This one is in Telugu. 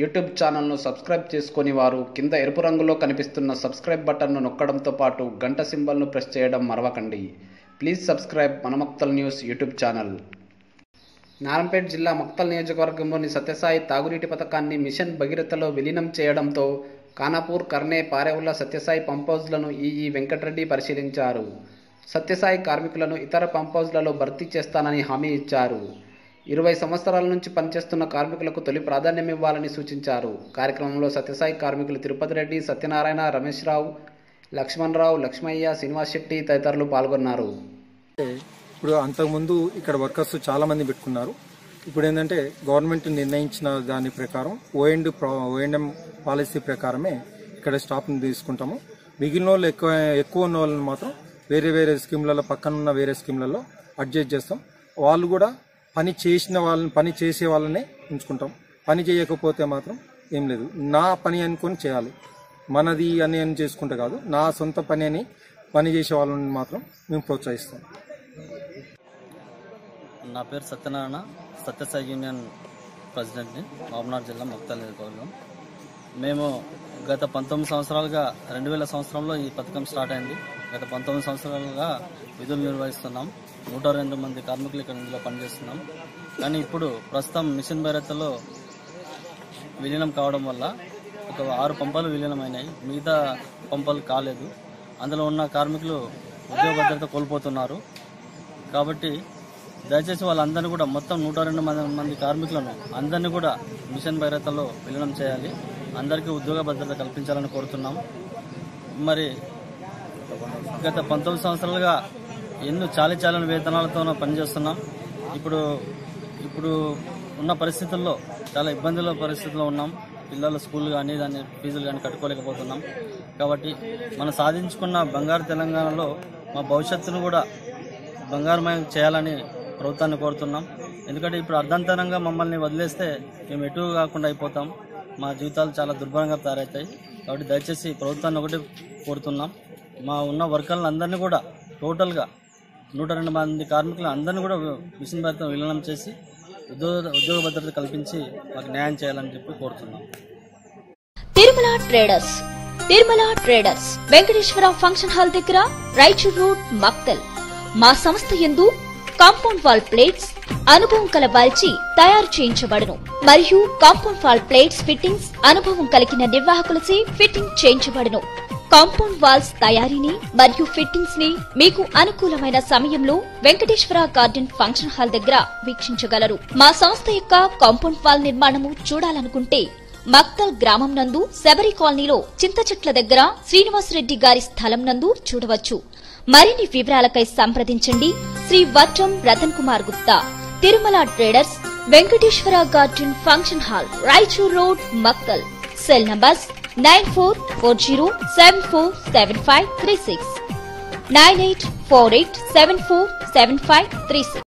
యూట్యూబ్ ఛానల్ను సబ్స్క్రైబ్ చేసుకుని వారు కింద ఎరుపు రంగులో కనిపిస్తున్న సబ్స్క్రైబ్ బటన్ను నొక్కడంతో పాటు గంట సింబల్ను ప్రెస్ చేయడం మరవకండి. ప్లీజ్ సబ్స్క్రైబ్ మన Makthal news YouTube channel. Narayanpet జిల్లా మక్తల్ నియోజకవర్గంలోని సత్యసాయి తాగునీటి పథకాన్ని మిషన్ భగీరథలో విలీనం చేయడంతో ఖానాపూర్ కర్నే పారేవుల సత్యసాయి పంపౌజ్లను ఈఈ వెంకటరెడ్డి పరిశీలించారు. సత్యసాయి కార్మికులను ఇతర పంపౌజ్లలో భర్తీ చేస్తానని హామీ ఇచ్చారు. ఇరవై సంవత్సరాల నుంచి పనిచేస్తున్న కార్మికులకు తొలి ప్రాధాన్యం ఇవ్వాలని సూచించారు. కార్యక్రమంలో సత్యసాయి కార్మికులు తిరుపతి రెడ్డి సత్యనారాయణ రమేష్ రావు లక్ష్మణరావు లక్ష్మయ్య శ్రీనివాస్ శెట్టి తదితరులు పాల్గొన్నారు. ఇప్పుడు అంతకుముందు ఇక్కడ వర్కర్స్ చాలా మంది పెట్టుకున్నారు. ఇప్పుడు ఏంటంటే గవర్నమెంట్ నిర్ణయించిన దాని ప్రకారం ఓఎండ్ ఓఎండ్ఎం పాలసీ ప్రకారమే ఇక్కడ స్టాఫ్ని తీసుకుంటాము. మిగిలిన వాళ్ళు ఎక్కువ ఎక్కువ ఉన్న వాళ్ళని మాత్రం వేరే వేరే స్కీమ్లలో పక్కన ఉన్న వేరే స్కీమ్లలో అడ్జస్ట్ చేస్తాం. వాళ్ళు కూడా పని చేసిన వాళ్ళని పని చేసే వాళ్ళనే ఉంచుకుంటాం. పని చేయకపోతే మాత్రం ఏం లేదు. నా పని అనుకొని చేయాలి. మనది అని అని చేసుకుంటే కాదు. నా సొంత పని అని పని చేసే వాళ్ళని మాత్రం మేము ప్రోత్సహిస్తాం. నా పేరు సత్యనారాయణ సత్యసాయి యూనియన్ ప్రెసిడెంట్ని మామనాడు జిల్లా ముక్తాల్ గౌరవం మేము గత పంతొమ్మిది సంవత్సరాలుగా రెండు వేల సంవత్సరంలో ఈ పథకం స్టార్ట్ అయింది. గత పంతొమ్మిది సంవత్సరాలుగా విధులు నిర్వహిస్తున్నాం. నూట రెండు మంది కార్మికులు ఇక్కడ ఇందులో పనిచేస్తున్నాం. కానీ ఇప్పుడు ప్రస్తుతం మిషన్ భైరతలో విలీనం కావడం వల్ల ఒక ఆరు పంపాలు విలీనమైనాయి. మిగతా పంపాలు కాలేదు. అందులో ఉన్న కార్మికులు ఉద్యోగ భద్రత కోల్పోతున్నారు. కాబట్టి దయచేసి వాళ్ళందరినీ కూడా మొత్తం నూట రెండు మంది మంది కార్మికులను అందరినీ కూడా మిషన్ భైరతలో విలీనం చేయాలి. అందరికీ ఉద్యోగ భద్రత కల్పించాలని కోరుతున్నాం. మరి గత పంతొమ్మిది సంవత్సరాలుగా ఎన్నో చాలి చాలని వేతనాలతో పనిచేస్తున్నాం. ఇప్పుడు ఇప్పుడు ఉన్న పరిస్థితుల్లో చాలా ఇబ్బందుల పరిస్థితుల్లో ఉన్నాం. పిల్లల స్కూల్ కానీ దాని ఫీజులు కానీ కట్టుకోలేకపోతున్నాం. కాబట్టి మనం సాధించుకున్న బంగారు తెలంగాణలో మా భవిష్యత్తును కూడా బంగారమయం చేయాలని ప్రభుత్వాన్ని కోరుతున్నాం. ఎందుకంటే ఇప్పుడు అర్ధంతరంగా మమ్మల్ని వదిలేస్తే మేము ఎటు కాకుండా అయిపోతాం. మా జీవితాలు చాలా దుర్భరంగా తయారవుతాయి. కాబట్టి దయచేసి ప్రభుత్వాన్ని ఒకటి కోరుతున్నాం. మా ఉన్న వర్కర్లను అందరినీ కూడా టోటల్గా నూట రెండు మంది కార్మికులు అందరినీ కూడా మిషన్ భద్రత విలీనం చేసి ఉద్యోగ ఉద్యోగ భద్రత కల్పించి మాకు న్యాయం చేయాలని చెప్పి కోరుతున్నాం. Tirumala traders Tirumala traders Venkateswara function hall దగ్గర రైచూర్ రోడ్ మక్తల్. మా సంస్థ ఎందు కాంపౌండ్ వాల్ ప్లేట్స్ అనుభవం కల వారిచి తయారు చేయించబడును. మరియు కాంపౌండ్ వాల్ ప్లేట్స్ ఫిట్టింగ్స్ అనుభవం కలిగిన నిర్వాహకులచే ఫిట్టింగ్ చేయించబడును. కాంపౌండ్ వాల్స్ తయారీని మరియు ఫిట్టింగ్స్ని మీకు అనుకూలమైన సమయంలో వెంకటేశ్వర గార్డెన్ ఫంక్షన్ హాల్ దగ్గర వీక్షించగలరు. మా సంస్థ యొక్క కాంపౌండ్ వాల్ నిర్మాణము చూడాలనుకుంటే మక్తల్ గ్రామం నందు శబరి కాలనీలో చింత చెట్ల దగ్గర శ్రీనివాసరెడ్డి గారి స్థలం నందు చూడవచ్చు. మరిన్ని వివరాలకై సంప్రదించండి. Shri Vatram Ratan Kumar Gupta. Tirumala traders Venkateswara garden function hall Raichur road Makthal cell numbers nine four four zero seven four seven five three six. Nine eight four eight seven four seven five three six.